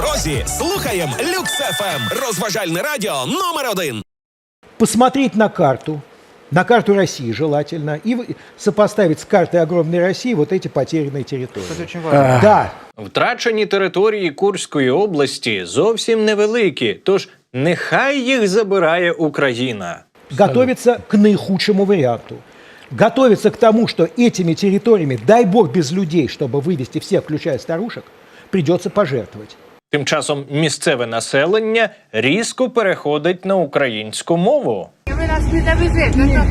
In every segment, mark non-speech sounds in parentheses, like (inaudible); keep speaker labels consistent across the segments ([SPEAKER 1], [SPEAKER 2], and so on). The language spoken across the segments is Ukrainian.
[SPEAKER 1] дорозі слухаєм Люкс ФМ. Розважальне радіо номер один.
[SPEAKER 2] посмотреть на карту, на карту России желательно, и в- сопоставить с картой огромной России вот эти потерянные территории.
[SPEAKER 3] Это очень важно.
[SPEAKER 2] Да,
[SPEAKER 4] Втрачені території Курської області зовсім невеликі, тож нехай їх забирає Україна.
[SPEAKER 2] готовиться к наихудшему варианту. Готовиться к тому, что этими территориями, дай бог без людей, чтобы вывести всех, включая старушек, придется пожертвовать.
[SPEAKER 4] Тим часом місцеве населення різко переходить на українську мову.
[SPEAKER 5] Ви нас не довезете, ну то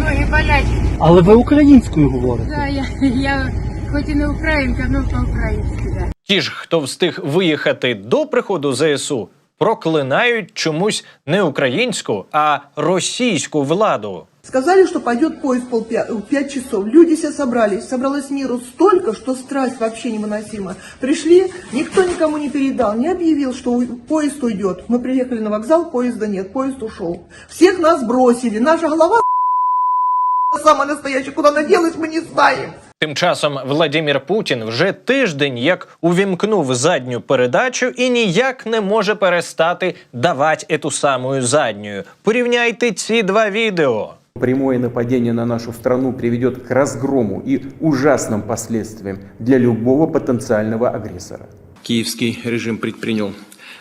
[SPEAKER 5] ноги болять.
[SPEAKER 6] Але ви українською говорите.
[SPEAKER 5] Да, я, я хоч і не українка, але по-українськи, да.
[SPEAKER 4] Ті ж, хто встиг виїхати до приходу ЗСУ, проклинають чомусь не українську, а російську владу.
[SPEAKER 7] Сказали, что пойдет поезд в полпя- в пять часов. Люди все собрались. Собралось миру столько, что страсть вообще невыносима. Пришли, никто никому не передал, не объявил, что у- поезд уйдет. Мы приехали на вокзал, поезда нет, поезд ушел. Всех нас бросили. Наша голова (laughs) самая настоящая. Куда она делась, мы не знаем.
[SPEAKER 4] Тим часом Владимир Путін вже тиждень як увімкнув задню передачу і ніяк не може перестати давати ету самую задню. Порівняйте ці два відео.
[SPEAKER 8] Прямое нападение на нашу страну приведет к разгрому и ужасным последствиям для любого потенциального агрессора.
[SPEAKER 9] Киевский режим предпринял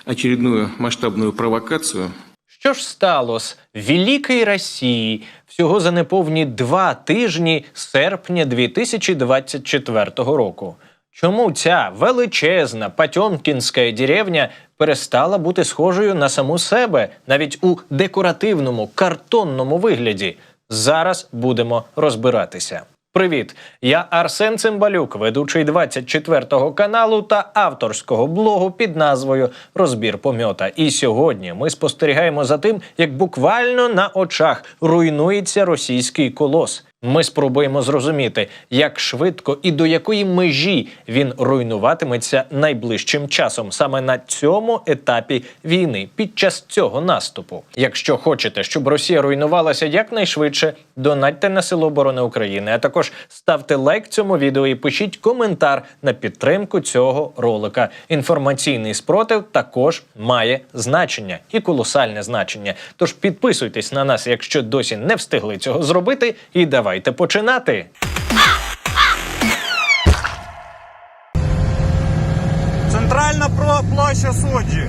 [SPEAKER 9] очередную масштабную провокацию
[SPEAKER 4] Що ж сталося в Великій Росії всього за неповні два тижні серпня 2024 року? Чому ця величезна Патьомкінська деревня перестала бути схожою на саму себе навіть у декоративному картонному вигляді? Зараз будемо розбиратися. Привіт, я Арсен Цимбалюк, ведучий 24-го каналу та авторського блогу під назвою Розбір помьота. І сьогодні ми спостерігаємо за тим, як буквально на очах руйнується російський колос. Ми спробуємо зрозуміти, як швидко і до якої межі він руйнуватиметься найближчим часом, саме на цьому етапі війни, під час цього наступу. Якщо хочете, щоб Росія руйнувалася якнайшвидше, донатьте на Силу оборони України, а також ставте лайк цьому відео і пишіть коментар на підтримку цього ролика. Інформаційний спротив також має значення і колосальне значення. Тож підписуйтесь на нас, якщо досі не встигли цього зробити, і давайте починати.
[SPEAKER 3] Центральна площа суджі.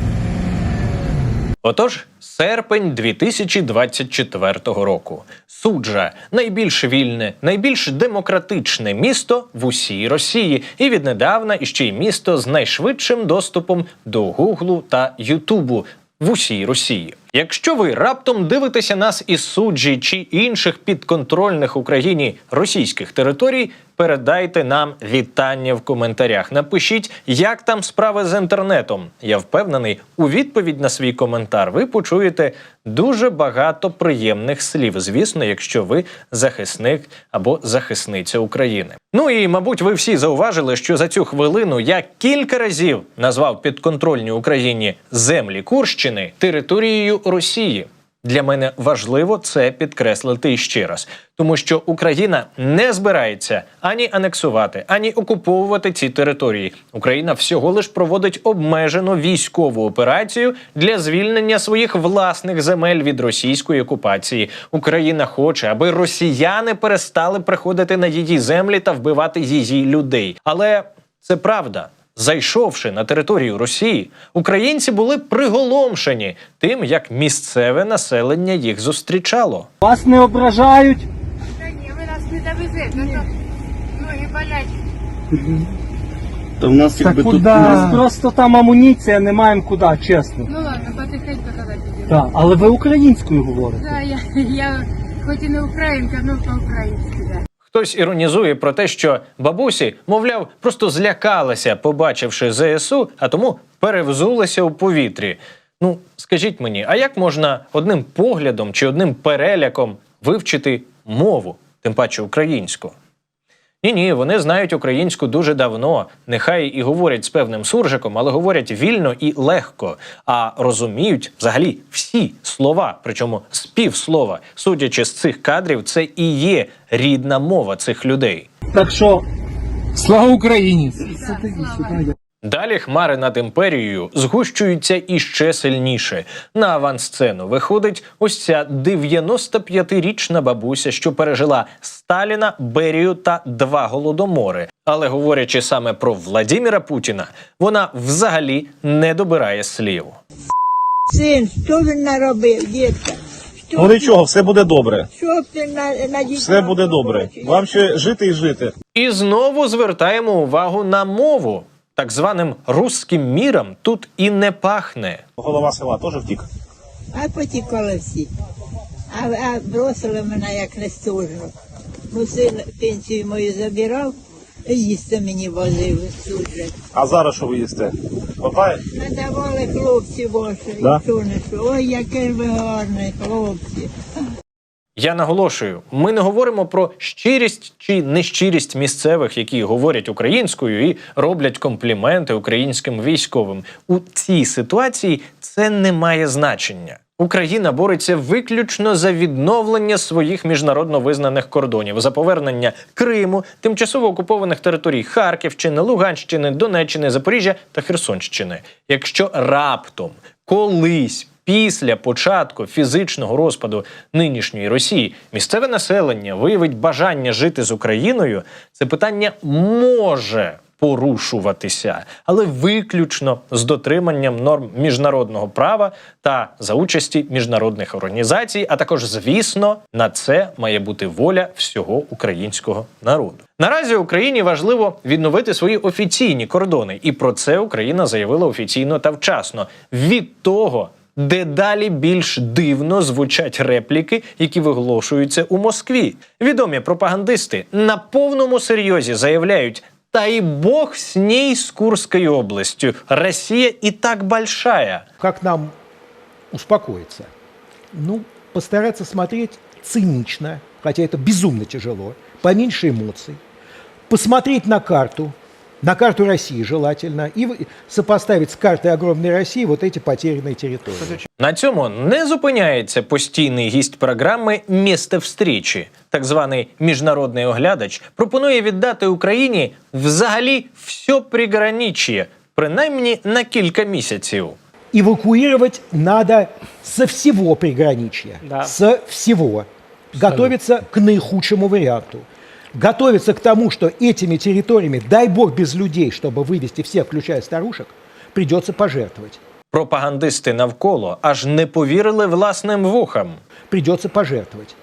[SPEAKER 4] Отож, серпень 2024 року. Суджа найбільш вільне, найбільш демократичне місто в усій Росії, і віднедавна іще й місто з найшвидшим доступом до Гуглу та Ютубу в усій Росії. Якщо ви раптом дивитеся нас із суджі чи інших підконтрольних Україні російських територій, передайте нам вітання в коментарях. Напишіть, як там справи з інтернетом. Я впевнений, у відповідь на свій коментар ви почуєте дуже багато приємних слів. Звісно, якщо ви захисник або захисниця України. Ну і мабуть, ви всі зауважили, що за цю хвилину я кілька разів назвав підконтрольні Україні землі Курщини територією Росії. Для мене важливо це підкреслити ще раз, тому що Україна не збирається ані анексувати, ані окуповувати ці території. Україна всього лиш проводить обмежену військову операцію для звільнення своїх власних земель від російської окупації. Україна хоче, аби росіяни перестали приходити на її землі та вбивати її людей. Але це правда. Зайшовши на територію Росії, українці були приголомшені тим, як місцеве населення їх зустрічало.
[SPEAKER 6] Вас не ображають.
[SPEAKER 5] Та ні, ви нас не довезете, ну то ноги болять.
[SPEAKER 6] Та в нас так куди? У нас просто там амуніція, не маємо куди, чесно.
[SPEAKER 5] Ну ладно, потихеньку тоді підемо.
[SPEAKER 6] Так, але ви українською говорите.
[SPEAKER 5] Да, я, я хоч і не українка, але по-українськи, да.
[SPEAKER 4] Хтось іронізує про те, що бабусі, мовляв, просто злякалися, побачивши ЗСУ, а тому перевзулися у повітрі. Ну, скажіть мені, а як можна одним поглядом чи одним переляком вивчити мову, тим паче українську? Ні, ні, вони знають українську дуже давно. Нехай і говорять з певним суржиком, але говорять вільно і легко, а розуміють взагалі всі слова, причому з півслова. Судячи з цих кадрів, це і є рідна мова цих людей.
[SPEAKER 6] Так що
[SPEAKER 3] Слава Україні!
[SPEAKER 4] Далі хмари над імперією згущуються іще сильніше. На авансцену виходить ось ця 95-річна бабуся, що пережила Сталіна, Берію та два голодомори. Але говорячи саме про Владіміра Путіна, вона взагалі не добирає слів.
[SPEAKER 5] Син, що він наробив, дітка? Що,
[SPEAKER 3] Ну нічого, все буде добре.
[SPEAKER 5] що ти на, на
[SPEAKER 3] Все буде добре. Вам ще жити і жити.
[SPEAKER 4] І знову звертаємо увагу на мову. Так званим русським міром тут і не пахне.
[SPEAKER 3] Голова села теж втік.
[SPEAKER 5] А потікали всі. А, а бросили мене як нестужно. Ну, син пенсію мою забирав, і їсти мені возив служать.
[SPEAKER 3] А зараз що ви їсте? Хватає?
[SPEAKER 5] Надавали хлопці ваші,
[SPEAKER 3] Да?
[SPEAKER 5] Ой, який ви гарний хлопці.
[SPEAKER 4] Я наголошую, ми не говоримо про щирість чи нещирість місцевих, які говорять українською і роблять компліменти українським військовим. У цій ситуації це не має значення. Україна бореться виключно за відновлення своїх міжнародно визнаних кордонів, за повернення Криму, тимчасово окупованих територій Харківщини, Луганщини, Донеччини, Запоріжжя та Херсонщини. Якщо раптом колись після початку фізичного розпаду нинішньої Росії місцеве населення виявить бажання жити з Україною, це питання може порушуватися, але виключно з дотриманням норм міжнародного права та за участі міжнародних організацій, а також, звісно, на це має бути воля всього українського народу. Наразі Україні важливо відновити свої офіційні кордони, і про це Україна заявила офіційно та вчасно. Від того дедалі більш дивно звучать репліки, які виголошуються у Москві. Відомі пропагандисти на повному серйозі заявляють. Та й Бог с ней с Курской областью. Россия и так большая.
[SPEAKER 2] Как нам успокоиться? Ну, постараться смотреть цинично, хотя это безумно тяжело, поменьше эмоций, посмотреть на карту, на карту России желательно, и в- сопоставить с картой огромной России вот эти потерянные территории.
[SPEAKER 4] На цьому не зупиняється постійний гість програми «Місце встрічі». Так званий міжнародний оглядач пропонує віддати Україні взагалі все приграничье, принаймні на кілька місяців.
[SPEAKER 2] Эвакуировать надо со всего приграничья.
[SPEAKER 6] Да.
[SPEAKER 2] Со всего. Готовиться к наихудшему варианту. Готовиться к тому, что этими территориями, дай бог без людей, чтобы вывести всех, включая старушек, придется пожертвовать.
[SPEAKER 4] Пропагандисти навколо аж не повірили власним вухам.
[SPEAKER 2] Придется пожертвовать.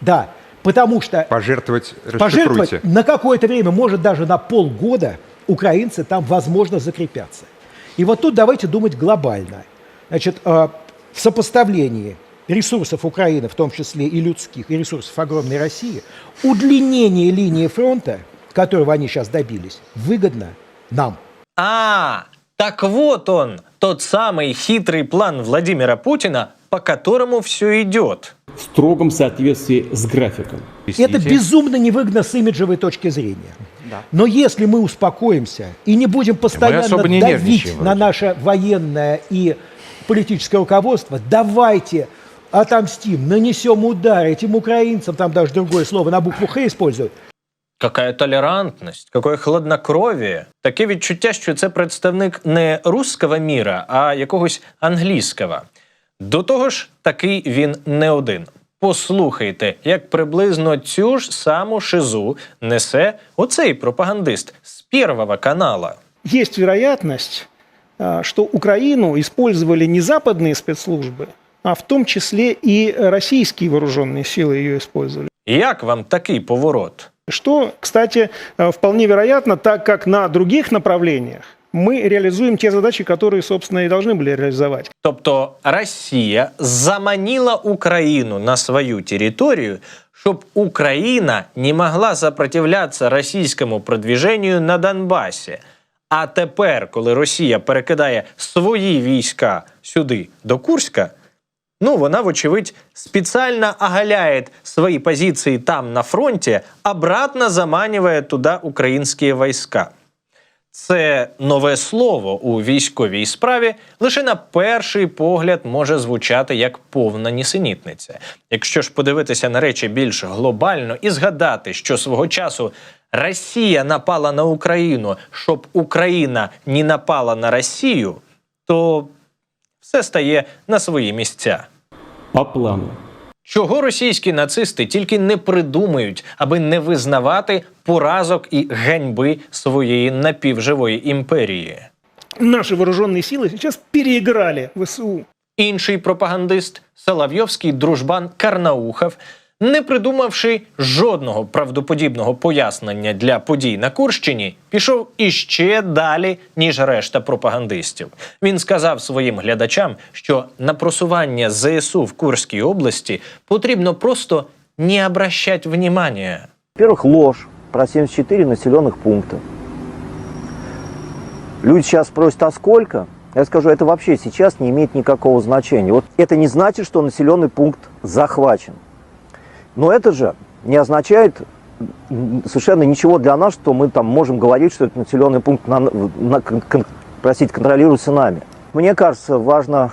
[SPEAKER 2] Да, потому что
[SPEAKER 10] Пожертвовать,
[SPEAKER 2] пожертвовать на какое-то время, может даже на полгода, украинцы там, возможно, закрепятся. И вот тут давайте думать глобально. Значит, э, в сопоставлении ресурсов Украины, в том числе и людских, и ресурсов огромной России, удлинение линии фронта, которого они сейчас добились, выгодно нам.
[SPEAKER 4] А, так вот он, тот самый хитрый план Владимира Путина, по которому все идет.
[SPEAKER 8] В строгом соответствии с графиком.
[SPEAKER 2] Это безумно невыгодно с имиджевой точки зрения. Но если мы успокоимся и не будем постоянно
[SPEAKER 10] не
[SPEAKER 2] давить на наше военное и политическое руководство, давайте отомстим, нанесем удар этим украинцам, там даже другое слово на букву Х используют,
[SPEAKER 4] Какая толерантність, какое хладнокровие. Таке відчуття, що це представник не русского міра, а якогось англійського. До того ж, такий він не один. Послухайте, як приблизно цю ж саму шизу несе оцей пропагандист з Первого канала.
[SPEAKER 6] Есть вероятность, а, что Украину использовали не западные спецслужбы, а в том числе и российские вооруженные силы ее использовали.
[SPEAKER 4] Як вам такий поворот?
[SPEAKER 6] Что, кстати, э, вполне вероятно, так как на других направлениях мы реализуем те задачи, которые, собственно, и должны были реализовать.
[SPEAKER 4] Тобто Росія заманила Україну на свою територію, щоб Україна не могла сопротивлятися російському продвіженню на Донбасі. А тепер, коли Росія перекидає свої війська сюди до Курська, ну вона, вочевидь, специально оголяет свои позиции там на фронте, обратно заманивая туда українські війська. Це нове слово у військовій справі лише на перший погляд може звучати як повна нісенітниця. Якщо ж подивитися на речі більш глобально і згадати, що свого часу Росія напала на Україну, щоб Україна не напала на Росію, то все стає на свої місця.
[SPEAKER 8] По плану.
[SPEAKER 4] Чого російські нацисти тільки не придумають, аби не визнавати поразок і ганьби своєї напівживої імперії?
[SPEAKER 6] Наші вооруженные сили зараз переіграли ВСУ.
[SPEAKER 4] Інший пропагандист, Соловйовський дружбан Карнаухов, не придумавши жодного правдоподібного пояснення для подій на Курщині, пішов іще далі, ніж решта пропагандистів. Він сказав своїм глядачам, що на просування ЗСУ в Курській області потрібно просто не обращати внимания.
[SPEAKER 10] Во-первых, ложь про 74 населенных пункта. Люди сейчас спросят, а сколько? Я скажу, это вообще сейчас не имеет никакого значения. Вот это не значит, что населенный пункт захвачен. Но это же не означает м, совершенно ничего для нас, что мы там можем говорить, что этот населенный пункт на, на- кон- кон- простите, контролируется нами. Мне кажется, важно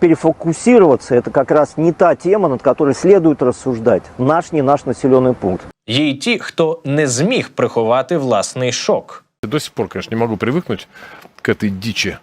[SPEAKER 10] перефокусироваться. Это как раз не та тема, над которой следует рассуждать. Наш, не наш населенный пункт.
[SPEAKER 4] Є й ті, хто не зміг приховати власний шок.
[SPEAKER 11] До сих пор, конечно, не могу привыкнуть к этой дичи.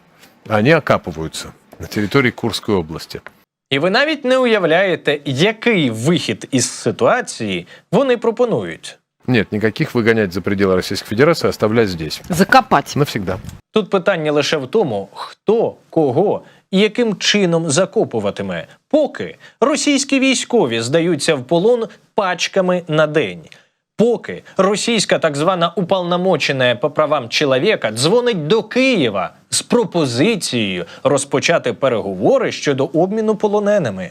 [SPEAKER 11] Они окапываются на территории Курской области.
[SPEAKER 4] І ви навіть не уявляєте, який вихід із ситуації вони пропонують.
[SPEAKER 11] Нет, никаких выгонять за пределы Российской Федерации, оставлять здесь.
[SPEAKER 12] Закопать.
[SPEAKER 11] Навсегда.
[SPEAKER 4] Тут питання лише в тому, хто, кого і яким чином закопуватиме, поки російські військові здаються в полон пачками на день. Поки російська так звана уполномочена по правам чоловіка дзвонить до Києва з пропозицією розпочати переговори щодо обміну полоненими.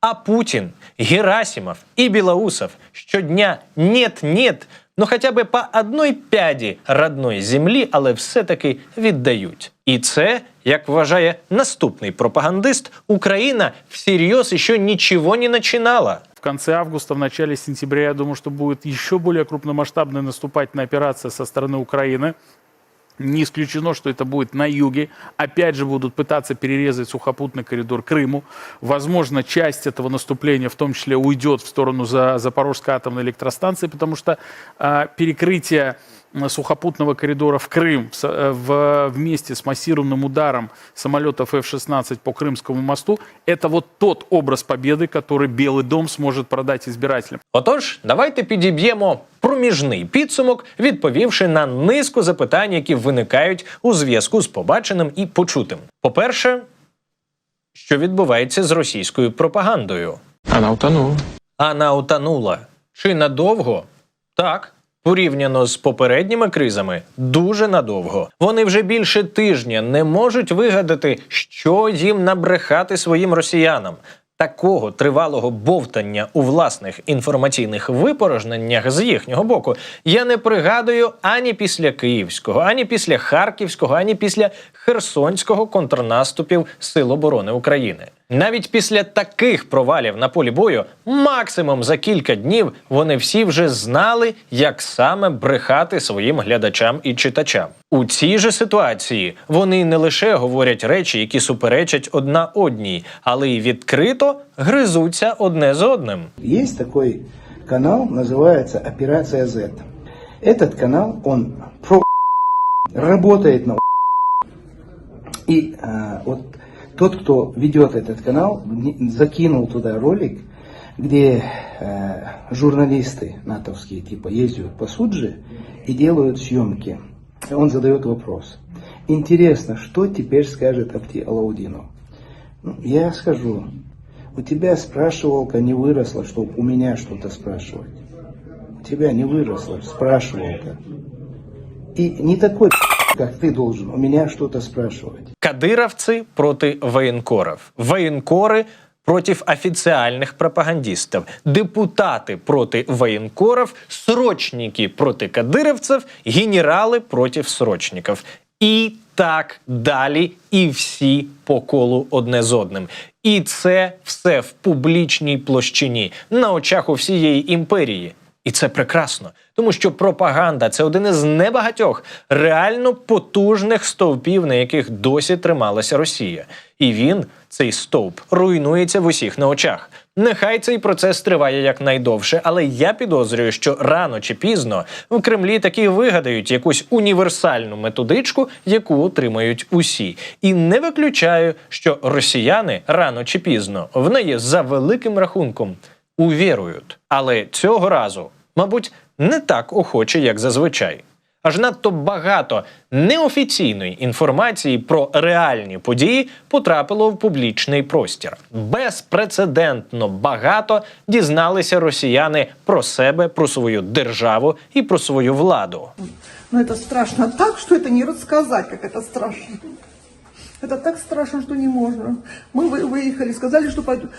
[SPEAKER 4] А Путін, Герасимов і Білоусов щодня нет-нет, ну хоча б по одной пяді родної землі, але все-таки віддають. І це, як вважає наступний пропагандист, Україна всерйоз ще нічого не починала
[SPEAKER 13] В конце августа, в начале сентября, я думаю, что будет еще более крупномасштабная наступательная операция со стороны Украины. Не исключено, что это будет на юге. Опять же будут пытаться перерезать сухопутный коридор Крыму. Возможно, часть этого наступления в том числе уйдет в сторону за Запорожской атомной электростанции, потому что а, перекрытие м, сухопутного коридора в Крым с- э, в- вместе с массированным ударом самолетов F-16 по Крымскому мосту, это вот тот образ победы, который Белый дом сможет продать избирателям.
[SPEAKER 4] Отож, давайте підіб'ємо проміжний підсумок, відповівши на низку запитань, які виникають у зв'язку з побаченим і почутим. По-перше, що відбувається з російською пропагандою?
[SPEAKER 9] Она утонула.
[SPEAKER 4] Ана утонула. Чи надовго? Так. Порівняно з попередніми кризами, дуже надовго. Вони вже більше тижня не можуть вигадати, що їм набрехати своїм росіянам. Такого тривалого бовтання у власних інформаційних випорожненнях з їхнього боку я не пригадую ані після Київського, ані після Харківського, ані після Херсонського контрнаступів Сил оборони України. Навіть після таких провалів на полі бою, максимум за кілька днів, вони всі вже знали, як саме брехати своїм глядачам і читачам. У цій же ситуації вони не лише говорять речі, які суперечать одна одній, але й відкрито гризуться одне з одним.
[SPEAKER 14] Есть такой канал, называется Операция Z. Этот канал, он про работает на И а, вот тот, кто ведет этот канал, закинул туда ролик, где э, журналисты натовские типа ездят по Суджи и делают съемки. Он задает вопрос. Интересно, что теперь скажет Апти Алаудину? Ну, я скажу, у тебя спрашивалка не выросла, чтобы у меня что-то спрашивать. У тебя не выросла спрашивалка. И не такой, как ты должен у меня что-то спрашивать.
[SPEAKER 4] Кадыровцы проти воєнкорів, воєнкори проти офіціальних пропагандистів, депутати проти воєнкорів, срочники проти кадировців, генерали проти срочників. І так далі, і всі по колу одне з одним. І це все в публічній площині на очах у всієї імперії. І це прекрасно, тому що пропаганда це один із небагатьох реально потужних стовпів, на яких досі трималася Росія. І він, цей стовп, руйнується в усіх на очах. Нехай цей процес триває якнайдовше, але я підозрюю, що рано чи пізно в Кремлі таки вигадають якусь універсальну методичку, яку отримають усі. І не виключаю, що росіяни рано чи пізно в неї за великим рахунком увірують. Але цього разу, мабуть, не так охоче, як зазвичай. Аж надто багато неофіційної інформації про реальні події потрапило в публічний простір. Безпрецедентно багато дізналися росіяни про себе, про свою державу і про свою владу.
[SPEAKER 7] Но это страшно так, что это не рассказать, как это страшно. Это так страшно, что не можно. Мы вы- выехали, сказали, что пойдет.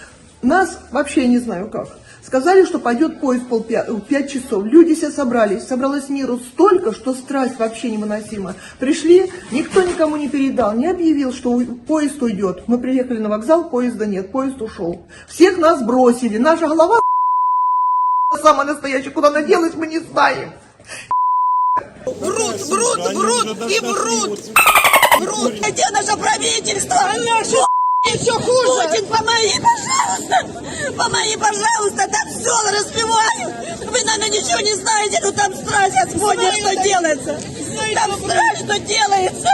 [SPEAKER 7] Нас вообще не знаю как. Сказали, что пойдет поезд в полпя- в пять часов. Люди все собрались. Собралось миру столько, что страсть вообще невыносима. Пришли, никто никому не передал, не объявил, что поезд уйдет. Мы приехали на вокзал, поезда нет, поезд ушел. Всех нас бросили. Наша голова (laughs) самая настоящая, куда она делась, мы не знаем.
[SPEAKER 12] Врут, врут, врут и врут. Врут. Где наше правительство? А наше все хуже. Путин, помоги, пожалуйста. Помоги, пожалуйста. Там все разбивают. Вы, наверное, ничего не знаете, но там страсть Господня, что делается. Там страсть, что делается.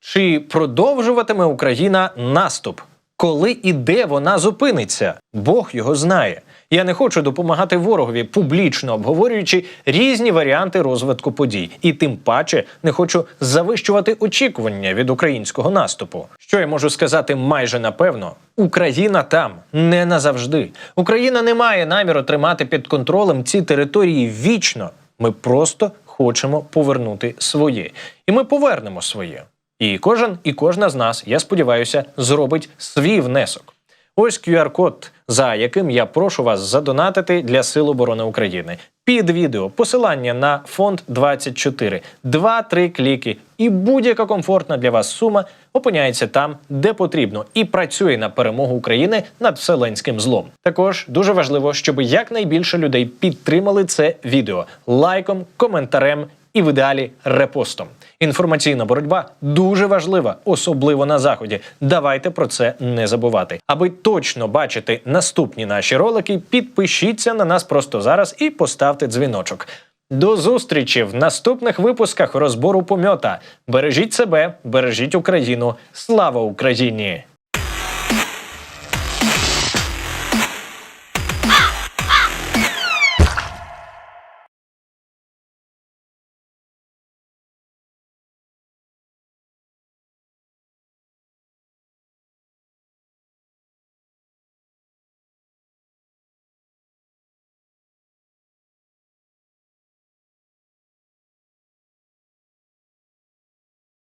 [SPEAKER 4] Чи продовжуватиме Україна наступ? Коли і де вона зупиниться? Бог його знає. Я не хочу допомагати ворогові, публічно обговорюючи різні варіанти розвитку подій, і тим паче не хочу завищувати очікування від українського наступу. Що я можу сказати майже напевно? Україна там не назавжди. Україна не має наміру тримати під контролем ці території вічно. Ми просто хочемо повернути своє, і ми повернемо своє. І кожен і кожна з нас, я сподіваюся, зробить свій внесок. Ось QR-код, за яким я прошу вас задонатити для Сил оборони України. Під відео посилання на фонд 24. Два-три кліки, і будь-яка комфортна для вас сума опиняється там, де потрібно, і працює на перемогу України над вселенським злом. Також дуже важливо, щоб якнайбільше людей підтримали це відео лайком, коментарем і в ідеалі репостом. Інформаційна боротьба дуже важлива, особливо на заході. Давайте про це не забувати. Аби точно бачити наступні наші ролики, підпишіться на нас просто зараз і поставте дзвіночок. До зустрічі в наступних випусках розбору помьота. Бережіть себе, бережіть Україну. Слава Україні!